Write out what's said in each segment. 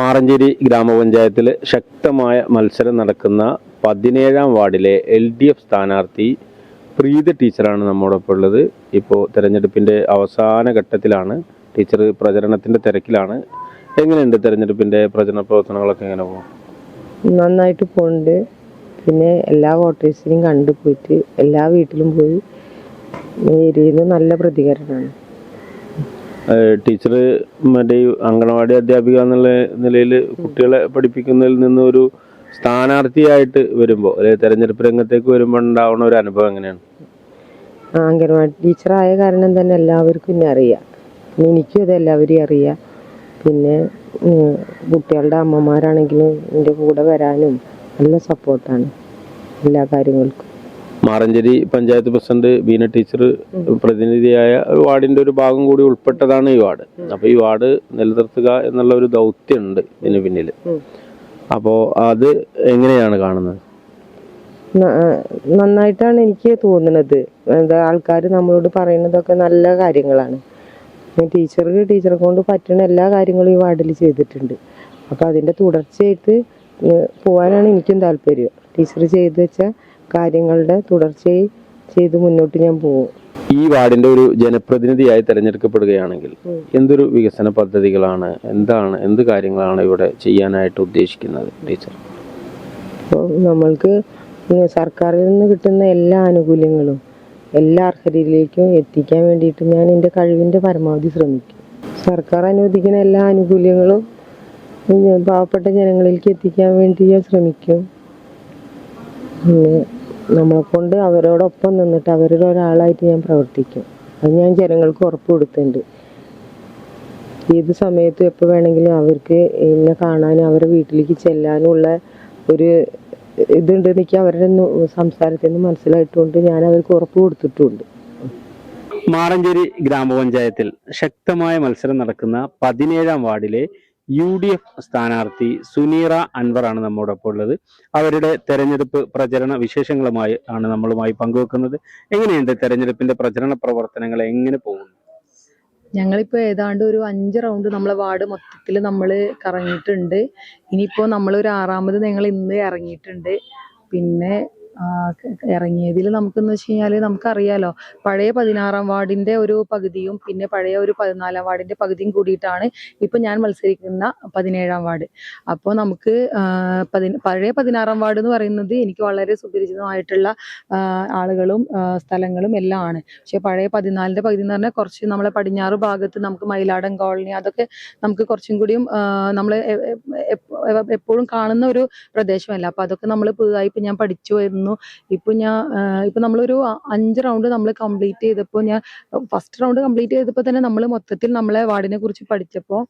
മാറഞ്ചേരി ഗ്രാമപഞ്ചായത്തിൽ ശക്തമായ മത്സരം നടക്കുന്ന പതിനേഴാം വാർഡിലെ എൽ ഡി എഫ് സ്ഥാനാർത്ഥി പ്രീത ടീച്ചറാണ് നമ്മോടൊപ്പം ഉള്ളത്. ഇപ്പോൾ തിരഞ്ഞെടുപ്പിന്റെ അവസാന ഘട്ടത്തിലാണ്. ടീച്ചർ പ്രചരണത്തിന്റെ തിരക്കിലാണ്. എങ്ങനെയുണ്ട് തിരഞ്ഞെടുപ്പിന്റെ പ്രചരണ പ്രവർത്തനങ്ങളൊക്കെ എങ്ങനെ പോകും നന്നായിട്ട് പോകുന്നുണ്ട് പിന്നെ എല്ലാ വോട്ടേഴ്സിനെയും കണ്ടു പോയിട്ട് എല്ലാ വീട്ടിലും പോയി ഏരിയയിൽ നല്ല പ്രതികരണമാണ്. ടീച്ചർ മറ്റേ അംഗനവാടി അധ്യാപിക എന്നുള്ള നിലയിൽ കുട്ടികളെ പഠിപ്പിക്കുന്നതിൽ നിന്ന് ഒരു സ്ഥാനാർത്ഥിയായിട്ട് വരുമ്പോൾ അല്ലെങ്കിൽ തെരഞ്ഞെടുപ്പ് രംഗത്തേക്ക് വരുമ്പോൾ ഉണ്ടാവുന്ന ഒരു അനുഭവം എങ്ങനെയാണ്? അംഗനവാടി ടീച്ചറായ കാരണം തന്നെ എല്ലാവർക്കും എന്നെ അറിയാം. എനിക്കും അത് എല്ലാവരെയും അറിയാം. പിന്നെ കുട്ടികളുടെ അമ്മമാരാണെങ്കിലും എന്റെ കൂടെ വരാനും നല്ല സപ്പോർട്ടാണ് എല്ലാ കാര്യങ്ങൾക്കും. മാറഞ്ചേരി പഞ്ചായത്ത് പ്രസിഡന്റ് ബീന ടീച്ചർ പ്രതിനിധിയായ വാർഡിന്റെ ഒരു ഭാഗം കൂടി ഉൾപ്പെട്ടതാണ് ഈ വാർഡ്. അപ്പൊ ഈ വാർഡ് നിലനിർത്തുക എന്നുള്ള ഒരു ദൗത്യമുണ്ട് ഇതിന് പിന്നിൽ അപ്പോൾ അപ്പോ അത് എങ്ങനെയാണ് കാണുന്നത്? നന്നായിട്ടാണ് എനിക്ക് തോന്നുന്നത്. എന്താ ആൾക്കാർ നമ്മളോട് പറയുന്നതൊക്കെ നല്ല കാര്യങ്ങളാണ്. ടീച്ചർക്ക് ടീച്ചറെ കൊണ്ട് പറ്റുന്ന എല്ലാ കാര്യങ്ങളും ഈ വാർഡിൽ ചെയ്തിട്ടുണ്ട്. അപ്പോൾ അതിന്റെ തുടർച്ചയായിട്ട് പോവാനാണ് പോകാനാണ് എനിക്കും താല്പര്യം. ടീച്ചർ ചെയ്തു വെച്ച കാര്യങ്ങളുടെ തുടർച്ചയായി ചെയ്ത് മുന്നോട്ട് ഞാൻ പോകും. ഈ വാർഡിന്റെ ഒരു ജനപ്രതിനിധിയായി തെരഞ്ഞെടുക്കപ്പെടുകയാണെങ്കിൽ. എന്തൊരു വികസന പദ്ധതികളാണ് എന്താണ് എന്ത് കാര്യങ്ങളാണ് ഇവിടെ ചെയ്യാനായിട്ട് ഉദ്ദേശിക്കുന്നത് ടീച്ചർ? നമ്മൾക്ക് സർക്കാരിൽ നിന്ന് കിട്ടുന്ന എല്ലാ ആനുകൂല്യങ്ങളും എല്ലാ അർഹതയിലേക്കും എത്തിക്കാൻ വേണ്ടിയിട്ട് ഞാൻ എന്റെ കഴിവിന്റെ പരമാവധി ശ്രമിക്കും. സർക്കാർ അനുവദിക്കുന്ന എല്ലാ ആനുകൂല്യങ്ങളും പാവപ്പെട്ട ജനങ്ങളിലേക്ക് എത്തിക്കാൻ വേണ്ടി ഞാൻ ശ്രമിക്കും. പിന്നെ നമ്മളെ കൊണ്ട് അവരോടൊപ്പം നിന്നിട്ട് അവരുടെ ഒരാളായിട്ട് ഞാൻ പ്രവർത്തിക്കും. അത് ഞാൻ ജനങ്ങൾക്ക് ഉറപ്പ് കൊടുത്തിട്ടുണ്ട്. ഏത് സമയത്തും എപ്പോൾ വേണമെങ്കിലും അവർക്ക് എന്നെ കാണാനും അവരുടെ വീട്ടിലേക്ക് ചെല്ലാനുമുള്ള ഒരു ഇതുണ്ട് എനിക്ക് അവരുടെ സംസാരത്തിൽ നിന്ന് മനസ്സിലായിട്ടുണ്ട് ഞാൻ അവർക്ക് ഉറപ്പ് കൊടുത്തിട്ടുണ്ട്. മാറഞ്ചേരി ഗ്രാമപഞ്ചായത്തിൽ ശക്തമായ മത്സരം നടക്കുന്ന പതിനേഴാം വാർഡിലെ യു ഡി എഫ് സ്ഥാനാർത്ഥി സുനീറ അൻവറാണ് നമ്മോടൊപ്പം ഉള്ളത്. അവരുടെ തെരഞ്ഞെടുപ്പ് പ്രചരണ വിശേഷങ്ങളുമായി ആണ് നമ്മളുമായി പങ്കുവെക്കുന്നത്. എങ്ങനെയുണ്ട് തെരഞ്ഞെടുപ്പിന്റെ പ്രചരണ പ്രവർത്തനങ്ങൾ? എങ്ങനെ പോകുന്നു? ഞങ്ങളിപ്പോൾ ഏതാണ്ട് ഒരു അഞ്ച് റൗണ്ട് നമ്മളെ വാർഡ് മൊത്തത്തിൽ നമ്മൾ കറങ്ങിയിട്ടുണ്ട്. ഇനിയിപ്പോൾ നമ്മളൊരു ആറാമത് ഞങ്ങൾ ഇന്ന് ഇറങ്ങിയിട്ടുണ്ട്. പിന്നെ ഇറങ്ങിയതിൽ നമുക്കെന്ന് വെച്ച് കഴിഞ്ഞാൽ നമുക്കറിയാലോ പഴയ പതിനാറാം വാർഡിന്റെ ഒരു പകുതിയും പിന്നെ പഴയ ഒരു പതിനാലാം വാർഡിന്റെ പകുതിയും കൂടിയിട്ടാണ് ഇപ്പൊ ഞാൻ മത്സരിക്കുന്ന പതിനേഴാം വാർഡ്. അപ്പോൾ നമുക്ക് പഴയ പതിനാറാം വാർഡ് എന്ന് പറയുന്നത് എനിക്ക് വളരെ സുപരിചിതമായിട്ടുള്ള ആളുകളും സ്ഥലങ്ങളും എല്ലാം ആണ്. പക്ഷേ പഴയ പതിനാലിന്റെ പകുതി എന്ന് പറഞ്ഞാൽ കുറച്ച് നമ്മളെ പടിഞ്ഞാറ് ഭാഗത്ത് നമുക്ക് മയിലാടൻ കോളനി അതൊക്കെ നമുക്ക് കുറച്ചും കൂടിയും നമ്മൾ എപ്പോഴും കാണുന്ന ഒരു പ്രദേശമല്ല. അപ്പൊ അതൊക്കെ നമ്മൾ പുതുതായി ഇപ്പൊ ഞാൻ പഠിച്ചു വരുന്നു ഇപ്പൊ ഞാൻ ഇപ്പോൾ ഇപ്പൊ നമ്മളൊരു അഞ്ച് റൗണ്ട് നമ്മൾ കംപ്ലീറ്റ് ചെയ്തപ്പോൾ ഞാൻ ഫസ്റ്റ് റൗണ്ട് കംപ്ലീറ്റ് ചെയ്തപ്പോൾ തന്നെ നമ്മൾ മൊത്തത്തിൽ നമ്മളെ വാർഡിനെ കുറിച്ച് പഠിച്ചപ്പോൾ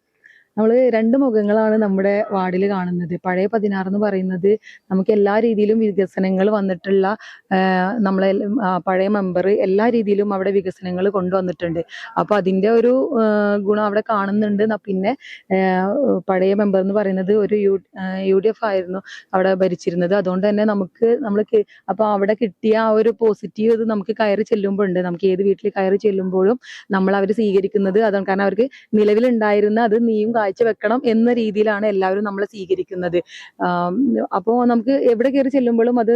നമ്മൾ രണ്ട് മുഖങ്ങളാണ് നമ്മുടെ വാർഡിൽ കാണുന്നത്. പഴയ പതിനാറ് എന്ന് പറയുന്നത് നമുക്ക് എല്ലാ രീതിയിലും വികസനങ്ങൾ വന്നിട്ടുള്ള നമ്മളെ പഴയ മെമ്പർ എല്ലാ രീതിയിലും അവിടെ വികസനങ്ങൾ കൊണ്ടുവന്നിട്ടുണ്ട്. അപ്പോൾ അതിന്റെ ഒരു ഗുണം അവിടെ കാണുന്നുണ്ട്. പിന്നെ പഴയ മെമ്പർ എന്ന് പറയുന്നത് ഒരു യു യു ഡി എഫ് ആയിരുന്നു അവിടെ ഭരിച്ചിരുന്നത്. അതുകൊണ്ട് തന്നെ നമുക്ക് നമ്മൾ അപ്പോൾ അവിടെ കിട്ടിയ ആ ഒരു പോസിറ്റീവ് ഇത് നമുക്ക് കയറി ചെല്ലുമ്പോൾ ഉണ്ട് നമുക്ക് ഏത് വീട്ടിൽ കയറി ചെല്ലുമ്പോഴും നമ്മൾ അവർ സ്വീകരിക്കുന്നത് അതുകൊണ്ട് കാരണം അവർക്ക് നിലവിലുണ്ടായിരുന്ന അത് നീയും കാഴ്ച വെക്കണം എന്ന രീതിയിലാണ് എല്ലാവരും നമ്മളെ സ്വീകരിക്കുന്നത്. അപ്പോൾ അപ്പോ നമുക്ക് എവിടെ കയറി ചെല്ലുമ്പോഴും അത്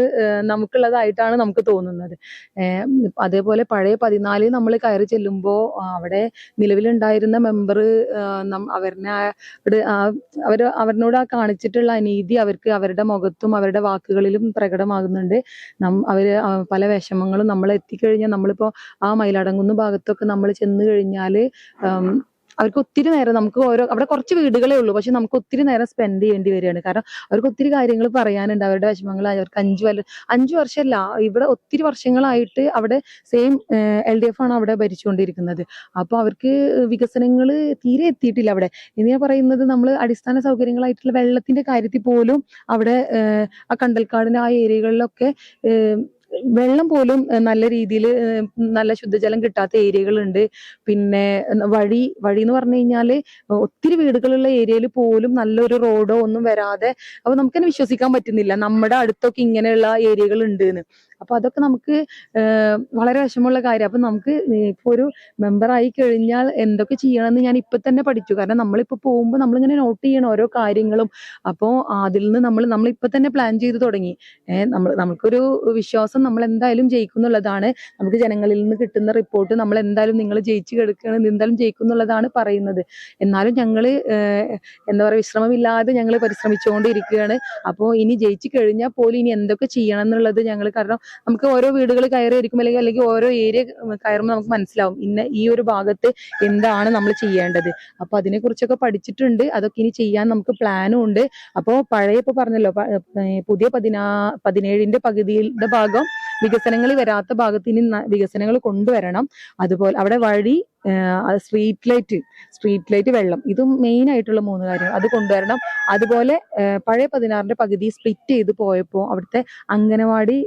നമുക്കുള്ളതായിട്ടാണ് നമുക്ക് തോന്നുന്നത്. അതേപോലെ പഴയ പതിനാലിൽ നമ്മൾ കയറി ചെല്ലുമ്പോൾ അവിടെ നിലവിലുണ്ടായിരുന്ന മെമ്പർ അവരിനെ അവർ അവരിനോട് ആ കാണിച്ചിട്ടുള്ള അനീതി അവർക്ക് അവരുടെ മുഖത്തും അവരുടെ വാക്കുകളിലും പ്രകടമാകുന്നുണ്ട്. നം അവർ പല വിഷമങ്ങളും നമ്മൾ എത്തിക്കഴിഞ്ഞാൽ നമ്മളിപ്പോ ആ മയിലടങ്ങുന്ന ഭാഗത്തൊക്കെ നമ്മൾ ചെന്ന് കഴിഞ്ഞാൽ അവർക്ക് ഒത്തിരി നേരം നമുക്ക് ഓരോ അവിടെ കുറച്ച് വീടുകളേ ഉള്ളൂ പക്ഷെ നമുക്ക് ഒത്തിരി നേരം സ്പെൻഡ് ചെയ്യേണ്ടി വരികയാണ്. കാരണം അവർക്ക് ഒത്തിരി കാര്യങ്ങൾ പറയാനുണ്ട് അവരുടെ വിഷമങ്ങൾ അവർക്ക് അഞ്ചു വല്ല അഞ്ചു വർഷമല്ല ഇവിടെ ഒത്തിരി വർഷങ്ങളായിട്ട് അവിടെ സെയിം എൽ ഡി എഫ് ആണ് അവിടെ ഭരിച്ചുകൊണ്ടിരിക്കുന്നത്. അപ്പോൾ അവർക്ക് വികസനങ്ങൾ തീരെ എത്തിയിട്ടില്ല അവിടെ. ഇനി ഞാൻ പറയുന്നത് നമ്മൾ അടിസ്ഥാന സൗകര്യങ്ങളായിട്ടുള്ള വെള്ളത്തിന്റെ കാര്യത്തിൽ പോലും അവിടെ ആ കണ്ടൽക്കാടിന്റെ ആ ഏരിയകളിലൊക്കെ വെള്ളം പോലും നല്ല രീതിയിൽ നല്ല ശുദ്ധജലം കിട്ടാത്ത ഏരിയകളുണ്ട്. പിന്നെ വഴി വഴി എന്ന് പറഞ്ഞു കഴിഞ്ഞാൽ ഒത്തിരി വീടുകളുള്ള ഏരിയയിൽ പോലും നല്ലൊരു റോഡോ ഒന്നും വരാതെ അപ്പൊ നമുക്ക് തന്നെ വിശ്വസിക്കാൻ പറ്റുന്നില്ല. നമ്മുടെ അടുത്തൊക്കെ ഇങ്ങനെയുള്ള ഏരിയകൾ ഉണ്ട് എന്ന് അപ്പൊ അതൊക്കെ നമുക്ക് വളരെ വിഷമമുള്ള കാര്യം. അപ്പൊ നമുക്ക് ഇപ്പൊ ഒരു മെമ്പർ ആയി കഴിഞ്ഞാൽ എന്തൊക്കെ ചെയ്യണമെന്ന് ഞാൻ ഇപ്പൊ തന്നെ പഠിച്ചു. കാരണം നമ്മളിപ്പോ പോകുമ്പോൾ നമ്മളിങ്ങനെ നോട്ട് ചെയ്യണം ഓരോ കാര്യങ്ങളും. അപ്പോ അതിൽ നിന്ന് നമ്മൾ നമ്മൾ ഇപ്പൊ തന്നെ പ്ലാൻ ചെയ്ത് തുടങ്ങി. ഏഹ് നമ്മൾ നമുക്കൊരു വിശ്വാസം നമ്മൾ എന്തായാലും ജയിക്കും എന്നുള്ളതാണ് നമുക്ക് ജനങ്ങളിൽ നിന്ന് കിട്ടുന്ന റിപ്പോർട്ട് നമ്മൾ എന്തായാലും നിങ്ങൾ ജയിച്ചു കിടക്കുകയാണ് എന്തായാലും ജയിക്കും എന്നുള്ളതാണ് പറയുന്നത്. എന്നാലും ഞങ്ങൾ എന്താ പറയുക വിശ്രമമില്ലാതെ ഞങ്ങൾ പരിശ്രമിച്ചുകൊണ്ടിരിക്കുകയാണ്. അപ്പോൾ ഇനി ജയിച്ചു കഴിഞ്ഞാൽ പോലും ഇനി എന്തൊക്കെ ചെയ്യണം എന്നുള്ളത് ഞങ്ങൾ കാരണം നമുക്ക് ഓരോ വീടുകൾ കയറിയിരിക്കും അല്ലെങ്കിൽ അല്ലെങ്കിൽ ഓരോ ഏരിയ കയറുമ്പോൾ നമുക്ക് മനസ്സിലാവും ഇന്ന ഈ ഒരു ഭാഗത്ത് എന്താണ് നമ്മൾ ചെയ്യേണ്ടത്. അപ്പോൾ അതിനെക്കുറിച്ചൊക്കെ പഠിച്ചിട്ടുണ്ട്. അതൊക്കെ ഇനി ചെയ്യാൻ നമുക്ക് പ്ലാനും ഉണ്ട്. അപ്പോൾ പഴയ പറഞ്ഞല്ലോ പുതിയ പതിനാ പതിനേഴിന്റെ പകുതിയുടെ ഭാഗം വികസനങ്ങൾ വരാത്ത ഭാഗത്ത് ഇനി വികസനങ്ങൾ കൊണ്ടുവരണം. അതുപോലെ അവിടെ വഴി സ്ട്രീറ്റ് ലൈറ്റ് സ്ട്രീറ്റ് ലൈറ്റ് വെള്ളം. ഇതും മെയിൻ ആയിട്ടുള്ള മൂന്ന് കാര്യങ്ങൾ. അത് കൊണ്ടുവരണം. അതുപോലെ പഴയ പതിനാറിന്റെ പകുതി സ്പ്ലിറ്റ് ചെയ്ത് പോയപ്പോൾ അവിടുത്തെ അംഗനവാടി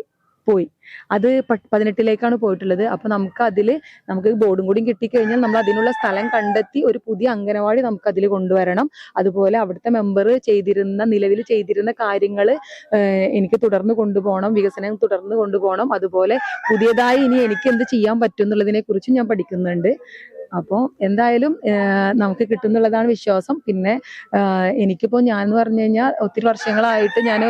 പോയി. അത് പതിനെട്ടിലേക്കാണ് പോയിട്ടുള്ളത്. അപ്പൊ നമുക്ക് അതിൽ നമുക്ക് ബോർഡും കൂടി കിട്ടിക്കഴിഞ്ഞാൽ നമ്മൾ അതിനുള്ള സ്ഥലം കണ്ടെത്തി ഒരു പുതിയ അംഗനവാടി നമുക്ക് അതിൽ കൊണ്ടുവരണം. അതുപോലെ അവിടുത്തെ മെമ്പർ ചെയ്തിരുന്ന നിലവിൽ ചെയ്തിരുന്ന കാര്യങ്ങൾ എനിക്ക് തുടർന്ന് കൊണ്ടുപോകണം വികസനം തുടർന്ന് കൊണ്ടുപോകണം. അതുപോലെ പുതിയതായി ഇനി എനിക്ക് എന്ത് ചെയ്യാൻ പറ്റും എന്നുള്ളതിനെ കുറിച്ച് ഞാൻ പഠിക്കുന്നുണ്ട്. അപ്പോൾ എന്തായാലും നമുക്ക് കിട്ടുന്നുള്ളതാണ് വിശ്വാസം. പിന്നെ എനിക്കിപ്പോൾ ഞാൻ എന്ന് പറഞ്ഞു കഴിഞ്ഞാൽ ഒത്തിരി വർഷങ്ങളായിട്ട് ഞാൻ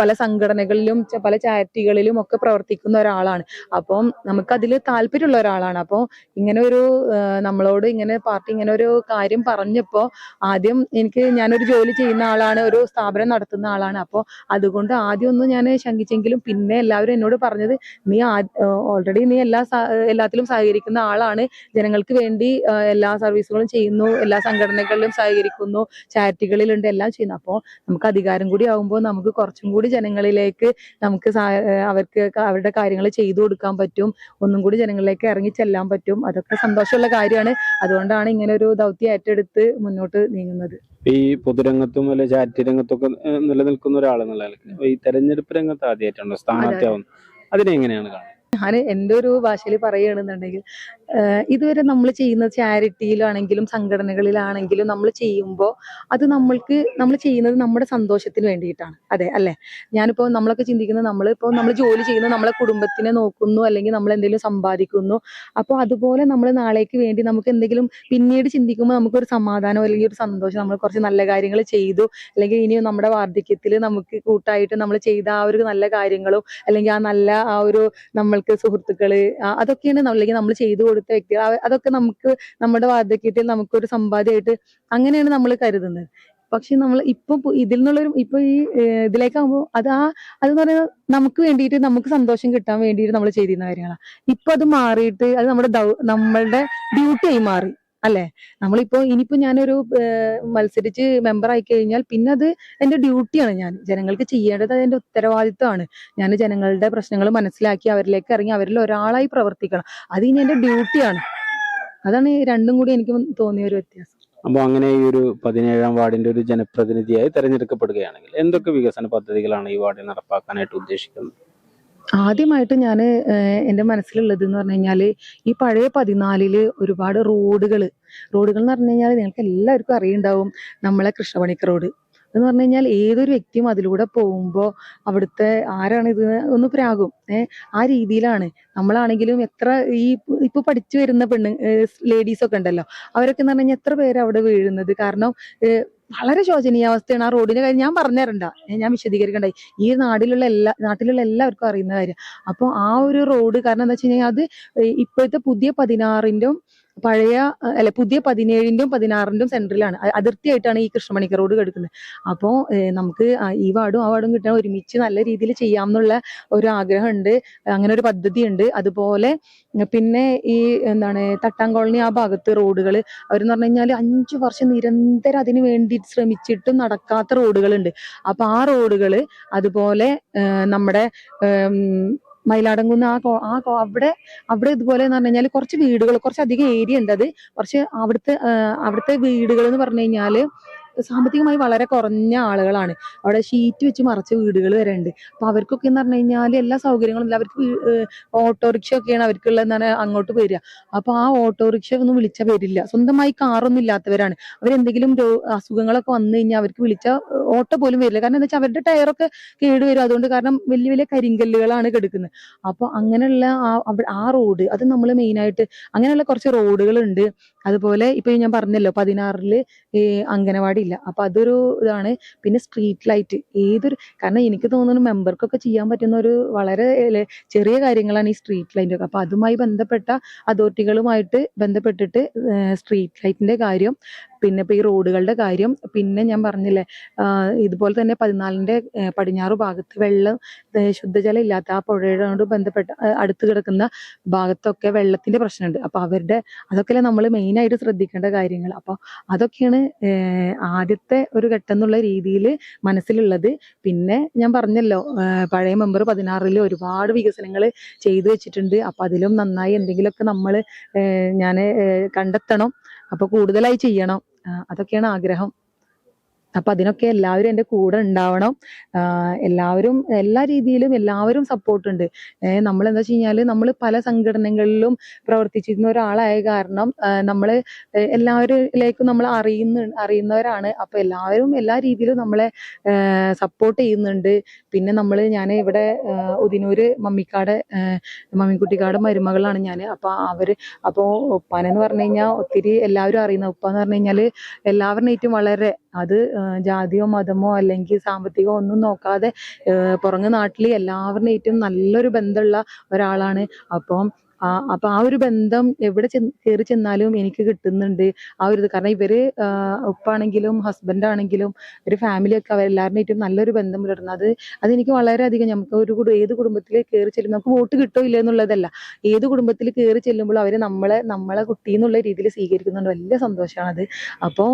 പല സംഘടനകളിലും പല ചാരിറ്റികളിലും ഒക്കെ പ്രവർത്തിക്കുന്ന ഒരാളാണ്. അപ്പം നമുക്കതിൽ താല്പര്യമുള്ള ഒരാളാണ്. അപ്പോൾ ഇങ്ങനെ ഒരു നമ്മളോട് ഇങ്ങനെ പാർട്ടി ഇങ്ങനെ ഒരു കാര്യം പറഞ്ഞപ്പോൾ ആദ്യം എനിക്ക് ഞാനൊരു ജോലി ചെയ്യുന്ന ആളാണ് ഒരു സ്ഥാപനം നടത്തുന്ന ആളാണ്. അപ്പോൾ അതുകൊണ്ട് ആദ്യം ഒന്നും ഞാൻ ശങ്കിച്ചെങ്കിലും പിന്നെ എല്ലാവരും എന്നോട് പറഞ്ഞത് നീ ഓൾറെഡി നീ എല്ലാ എല്ലാത്തിലും സഹകരിക്കുന്ന ആളാണ്. ജനങ്ങൾക്ക് വേണ്ടി ആ, എല്ലാ സർവീസുകളും ചെയ്യുന്നു എല്ലാ സംഘടനകളിലും സഹകരിക്കുന്നു ചാരിറ്റികളിലുണ്ട് എല്ലാം ചെയ്യുന്നു. അപ്പോൾ നമുക്ക് അധികാരം കൂടി ആകുമ്പോൾ നമുക്ക് കുറച്ചും കൂടി ജനങ്ങളിലേക്ക് നമുക്ക് അവർക്ക് അവരുടെ കാര്യങ്ങൾ ചെയ്തു കൊടുക്കാൻ പറ്റും ഒന്നും കൂടി ജനങ്ങളിലേക്ക് ഇറങ്ങി ചെല്ലാൻ പറ്റും. അതൊക്കെ സന്തോഷമുള്ള കാര്യമാണ്. അതുകൊണ്ടാണ് ഇങ്ങനെ ഒരു ദൗത്യം ഏറ്റെടുത്ത് മുന്നോട്ട് നീങ്ങുന്നത്. ഈ പൊതുരംഗത്തും അല്ലെ ചാരിറ്റി രംഗത്തൊക്കെ ഒക്കെ നിലനിൽക്കുന്ന ഒരാളെന്നുള്ള ഈ തെരഞ്ഞെടുപ്പ് രംഗത്ത് ആദ്യമായിട്ടാണോ സ്ഥാനാർത്ഥിയാവുന്നത് അതിനെങ്ങനെയാണ് കാണുന്നത്? ഞാൻ എന്റെ ഒരു ഭാഷയിൽ പറയുകയാണെന്നുണ്ടെങ്കിൽ ഇതുവരെ നമ്മൾ ചെയ്യുന്ന ചാരിറ്റിയിലാണെങ്കിലും സംഘടനകളിലാണെങ്കിലും നമ്മൾ ചെയ്യുമ്പോൾ അത് നമ്മൾക്ക് നമ്മൾ ചെയ്യുന്നത് നമ്മുടെ സന്തോഷത്തിന് വേണ്ടിയിട്ടാണ്. അതെ അല്ലെ? ഞാനിപ്പോൾ നമ്മളൊക്കെ ചിന്തിക്കുന്നത് നമ്മളിപ്പോൾ നമ്മൾ ജോലി ചെയ്യുന്നു നമ്മളെ കുടുംബത്തിനെ നോക്കുന്നു അല്ലെങ്കിൽ നമ്മൾ എന്തെങ്കിലും സമ്പാദിക്കുന്നു. അപ്പോൾ അതുപോലെ നമ്മൾ നാളേക്ക് വേണ്ടി നമുക്ക് എന്തെങ്കിലും പിന്നീട് ചിന്തിക്കുമ്പോൾ നമുക്കൊരു സമാധാനം അല്ലെങ്കിൽ ഒരു സന്തോഷം നമ്മൾ കുറച്ച് നല്ല കാര്യങ്ങൾ ചെയ്തു അല്ലെങ്കിൽ ഇനി നമ്മുടെ വാർദ്ധക്യത്തിൽ നമുക്ക് കൂട്ടായിട്ട് നമ്മൾ ചെയ്ത ആ ഒരു നല്ല കാര്യങ്ങളും അല്ലെങ്കിൽ ആ നല്ല ആ ഒരു നമ്മൾക്ക് സുഹൃത്തുക്കൾ അതൊക്കെയാണ് അല്ലെങ്കിൽ നമ്മൾ ചെയ്തു കൊടുത്ത വ്യക്തികൾ. അതൊക്കെ നമുക്ക് നമ്മുടെ വാർദ്ധക്യത്തിൽ നമുക്കൊരു സമ്പാദ്യമായിട്ട് അങ്ങനെയാണ് നമ്മൾ കരുതുന്നത്. പക്ഷെ നമ്മൾ ഇപ്പൊ ഇതിൽ നിന്നുള്ളൊരു ഇപ്പൊ ഈ ഇതിലേക്കാകുമ്പോൾ അത് ആ അതെന്ന് പറയുന്നത് നമുക്ക് വേണ്ടിയിട്ട് നമുക്ക് സന്തോഷം കിട്ടാൻ വേണ്ടിയിട്ട് നമ്മൾ ചെയ്തിരുന്ന കാര്യങ്ങളാണ്. ഇപ്പൊ അത് മാറിയിട്ട് അത് നമ്മുടെ നമ്മളുടെ ഡ്യൂട്ടി ആയി മാറി. അല്ലെ? നമ്മളിപ്പോ ഇനിയിപ്പോ ഞാനൊരു മത്സരിച്ച് മെമ്പർ ആയി കഴിഞ്ഞാൽ പിന്നെ അത് എന്റെ ഡ്യൂട്ടിയാണ് ഞാൻ. ജനങ്ങൾക്ക് ചെയ്യേണ്ടത് അതെന്റെ ഉത്തരവാദിത്തമാണ് ഞാൻ ജനങ്ങളുടെ പ്രശ്നങ്ങൾ മനസ്സിലാക്കി അവരിലേക്ക് ഇറങ്ങി അവരിൽ ഒരാളായി പ്രവർത്തിക്കണം. അത് ഇനി എന്റെ ഡ്യൂട്ടിയാണ് അതാണ് രണ്ടും കൂടി എനിക്ക് തോന്നിയ ഒരു വ്യത്യാസം. അപ്പോൾ അങ്ങനെ ഈ ഒരു പതിനേഴാം വാർഡിന്റെ ഒരു ജനപ്രതിനിധിയായി തെരഞ്ഞെടുക്കപ്പെടുകയാണെങ്കിൽ എന്തൊക്കെ വികസന പദ്ധതികളാണ് ഈ വാർഡിൽ നടപ്പാക്കാനായിട്ട് ഉദ്ദേശിക്കുന്നത്? ആദ്യമായിട്ട് ഞാൻ എന്റെ മനസ്സിലുള്ളത് എന്ന് പറഞ്ഞു കഴിഞ്ഞാൽ ഈ പഴയ പതിനാലിൽ ഒരുപാട് റോഡുകൾ റോഡുകൾ എന്ന് പറഞ്ഞു കഴിഞ്ഞാൽ നിങ്ങൾക്ക് എല്ലാവർക്കും അറിയുണ്ടാവും നമ്മളെ കൃഷ്ണപണിക്ക് റോഡ്. എന്ന് പറഞ്ഞു കഴിഞ്ഞാൽ ഏതൊരു വ്യക്തിയും അതിലൂടെ പോകുമ്പോൾ അവിടുത്തെ ആരാണ് ഇത് ഒന്ന് പ്രാകും. ഏഹ് ആ രീതിയിലാണ്. നമ്മളാണെങ്കിലും എത്ര ഈ ഇപ്പൊ പഠിച്ചു വരുന്ന പെണ്ണ് ലേഡീസ് ഒക്കെ ഉണ്ടല്ലോ. അവരൊക്കെ എന്ന് പറഞ്ഞു കഴിഞ്ഞാൽ എത്ര പേര് അവിടെ വീഴുന്നത്? കാരണം വളരെ ശോചനീയാവസ്ഥയാണ് ആ റോഡിന്റെ കാര്യം ഞാൻ പറഞ്ഞുതരണ്ട. ഞാൻ വിശദീകരിക്കണ്ടായി. ഈ നാട്ടിലുള്ള എല്ലാ നാട്ടിലുള്ള എല്ലാവർക്കും അറിയുന്ന കാര്യം. അപ്പോൾ ആ ഒരു റോഡ് കാരണം എന്താ വെച്ച് കഴിഞ്ഞാൽ അത് ഇപ്പോഴത്തെ പുതിയ പതിനാറിന്റെ പഴയ അല്ല പുതിയ പതിനേഴിന്റെയും പതിനാറിന്റെയും സെന്ററിലാണ്. അതിർത്തിയായിട്ടാണ് ഈ കൃഷ്ണമണിക്ക റോഡ് കിടക്കുന്നത് അപ്പോൾ നമുക്ക് ഈ വാർഡും ആ വാർഡും കിട്ടാൻ ഒരുമിച്ച് നല്ല രീതിയിൽ ചെയ്യാമെന്നുള്ള ഒരു ആഗ്രഹമുണ്ട് അങ്ങനെ ഒരു പദ്ധതി ഉണ്ട് അതുപോലെ പിന്നെ ഈ എന്താണ് തട്ടാം കോളനി ആ ഭാഗത്ത് റോഡുകൾ എന്ന് പറഞ്ഞു കഴിഞ്ഞാൽ അഞ്ചു വർഷം നിരന്തരം അതിന് വേണ്ടി ശ്രമിച്ചിട്ടും നടക്കാത്ത റോഡുകളുണ്ട്. അപ്പൊ ആ റോഡുകൾ അതുപോലെ നമ്മുടെ ഏം, മയിലാടംകുന്ന് ആ ആ അവിടെ അവിടെ ഇതുപോലെ എന്ന് പറഞ്ഞു കഴിഞ്ഞാൽ കുറച്ച് വീടുകൾ കുറച്ച് അധികം ഏരിയ ഉണ്ട് അത്. പക്ഷെ അവിടുത്തെ അവിടുത്തെ വീടുകൾ എന്ന് പറഞ്ഞു കഴിഞ്ഞാൽ സാമ്പത്തികമായി വളരെ കുറഞ്ഞ ആളുകളാണ്. അവിടെ ഷീറ്റ് വെച്ച് മറച്ച വീടുകൾ വരെ ഉണ്ട് അപ്പൊ അവർക്കൊക്കെ എന്ന് പറഞ്ഞു കഴിഞ്ഞാൽ എല്ലാ സൗകര്യങ്ങളും ഇല്ല. അവർക്ക് ഓട്ടോറിക്ഷ ഒക്കെയാണ് അവർക്കുള്ള എന്താണ് അങ്ങോട്ട് വരിക. അപ്പൊ ആ ഓട്ടോറിക്ഷ ഒന്നും വിളിച്ച വരില്ല. സ്വന്തമായി കാറൊന്നും ഇല്ലാത്തവരാണ്. അവരെന്തെങ്കിലും അസുഖങ്ങളൊക്കെ വന്നു കഴിഞ്ഞാൽ അവർക്ക് വിളിച്ച ഓട്ടോ പോലും വരില്ല. കാരണം എന്താ വെച്ചാൽ അവരുടെ ടയറൊക്കെ കേട് വരും. അതുകൊണ്ട് കാരണം വലിയ വലിയ കരിങ്കല്ലുകളാണ് കിടക്കുന്നത്. അപ്പൊ അങ്ങനെയുള്ള ആ ആ റോഡ് അത് നമ്മൾ മെയിനായിട്ട് അങ്ങനെയുള്ള കുറച്ച് റോഡുകളുണ്ട്. അതുപോലെ ഇപ്പൊ ഞാൻ പറഞ്ഞല്ലോ പതിനാറിൽ ഈ അംഗനവാടി ഇല്ല. അപ്പൊ അതൊരു ഇതാണ്. പിന്നെ സ്ട്രീറ്റ് ലൈറ്റ് ഏതൊരു കാരണം എനിക്ക് തോന്നുന്നു മെമ്പർക്കൊക്കെ ചെയ്യാൻ പറ്റുന്ന ഒരു വളരെ ചെറിയ കാര്യങ്ങളാണ് ഈ സ്ട്രീറ്റ് ലൈറ്റ് ഒക്കെ. അപ്പൊ അതുമായി ബന്ധപ്പെട്ട അതോറിറ്റികളുമായിട്ട് ബന്ധപ്പെട്ടിട്ട് സ്ട്രീറ്റ് ലൈറ്റിന്റെ കാര്യം പിന്നെ ഇപ്പോൾ ഈ റോഡുകളുടെ കാര്യം പിന്നെ ഞാൻ പറഞ്ഞില്ലേ ഇതുപോലെ തന്നെ പതിനാലിന്റെ പടിഞ്ഞാറ് ഭാഗത്ത് വെള്ളം ശുദ്ധജലം ഇല്ലാത്ത ആ പുഴയോട് ബന്ധപ്പെട്ട അടുത്ത് കിടക്കുന്ന ഭാഗത്തൊക്കെ വെള്ളത്തിന്റെ പ്രശ്നമുണ്ട്. അപ്പോൾ അവരുടെ അതൊക്കെയല്ലേ നമ്മൾ മെയിനായിട്ട് ശ്രദ്ധിക്കേണ്ട കാര്യങ്ങൾ. അപ്പോൾ അതൊക്കെയാണ് ആദ്യത്തെ ഒരു ഘട്ടം എന്നുള്ള രീതിയിൽ മനസ്സിലുള്ളത്. പിന്നെ ഞാൻ പറഞ്ഞല്ലോ പഴയ മെമ്പർ പതിനാറിൽ ഒരുപാട് വികസനങ്ങൾ ചെയ്തു വെച്ചിട്ടുണ്ട്. അപ്പോൾ അതിലും നന്നായി എന്തെങ്കിലുമൊക്കെ നമ്മൾ ഞാൻ കണ്ടെത്തണം. അപ്പോൾ കൂടുതലായി ചെയ്യണം. അതൊക്കെയാണ് ആഗ്രഹം. അപ്പൊ അതിനൊക്കെ എല്ലാവരും എന്റെ കൂടെ ഉണ്ടാവണം. എല്ലാവരും എല്ലാ രീതിയിലും എല്ലാവരും സപ്പോർട്ട് ഉണ്ട്. ഏഹ് നമ്മൾ എന്താ വെച്ച് കഴിഞ്ഞാൽ നമ്മൾ പല സംഘടനകളിലും പ്രവർത്തിച്ചിരുന്ന ഒരാളായ കാരണം നമ്മൾ എല്ലാവരിലേക്കും നമ്മൾ അറിയുന്ന അറിയുന്നവരാണ്. അപ്പൊ എല്ലാവരും എല്ലാ രീതിയിലും നമ്മളെ സപ്പോർട്ട് ചെയ്യുന്നുണ്ട്. പിന്നെ നമ്മൾ ഞാൻ ഇവിടെ ഉദിനൂര് മമ്മിക്കാട് മമ്മിക്കുട്ടിക്കാട് മരുമകളാണ് ഞാൻ അപ്പൊ അവർ അപ്പോ ഉപ്പാനെന്ന് പറഞ്ഞു കഴിഞ്ഞാൽ ഒത്തിരി എല്ലാവരും അറിയുന്ന ഉപ്പാന്ന് പറഞ്ഞു കഴിഞ്ഞാൽ എല്ലാവരുടെയും വളരെ അത് ജാതിയോ മതമോ അല്ലെങ്കിൽ സാമ്പത്തികമോ ഒന്നും നോക്കാതെ പുറങ്ങ് നാട്ടിൽ എല്ലാവരുടെയും നല്ലൊരു ബന്ധമുള്ള ഒരാളാണ്. അപ്പം അപ്പൊ ആ ഒരു ബന്ധം എവിടെ കയറി ചെന്നാലും എനിക്ക് കിട്ടുന്നുണ്ട്. ആ ഒരു ഇത്. കാരണം ഇവർ ഉപ്പാണെങ്കിലും ഹസ്ബൻഡ് ആണെങ്കിലും ഒരു ഫാമിലി ഒക്കെ അവരെല്ലാവരുടെയും നല്ലൊരു ബന്ധം പുലർത്തുന്നത് അത് അതെനിക്ക് വളരെയധികം നമുക്ക് ഒരു ഏത് കുടുംബത്തിൽ കയറി ചെല്ലും നമുക്ക് വോട്ട് കിട്ടോ ഇല്ല എന്നുള്ളതല്ല. ഏത് കുടുംബത്തിൽ കയറി ചെല്ലുമ്പോൾ അവർ നമ്മളെ നമ്മളെ കുട്ടി എന്നുള്ള രീതിയിൽ സ്വീകരിക്കുന്നുണ്ട്. വലിയ സന്തോഷമാണത് അപ്പോൾ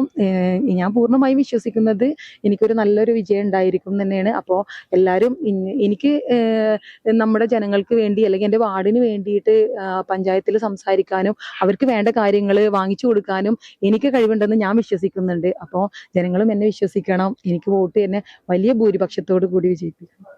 ഞാൻ പൂർണമായും വിശ്വസിക്കുന്നത് എനിക്കൊരു നല്ലൊരു വിജയം ഉണ്ടായിരിക്കും തന്നെയാണ്. അപ്പോൾ എല്ലാവരും എനിക്ക് നമ്മുടെ ജനങ്ങൾക്ക് വേണ്ടി അല്ലെങ്കിൽ എന്റെ വാർഡിന് വേണ്ടിയിട്ട് പഞ്ചായത്തിൽ സംസാരിക്കാനും അവർക്ക് വേണ്ട കാര്യങ്ങൾ വാങ്ങിച്ചു കൊടുക്കാനും എനിക്ക് കഴിവുണ്ടെന്ന് ഞാൻ വിശ്വസിക്കുന്നുണ്ട്. അപ്പോൾ ജനങ്ങളും എന്നെ വിശ്വസിക്കണം. എനിക്ക് വോട്ട് തന്നെ വലിയ ഭൂരിപക്ഷത്തോടു കൂടി വിജയിപ്പിക്കണം.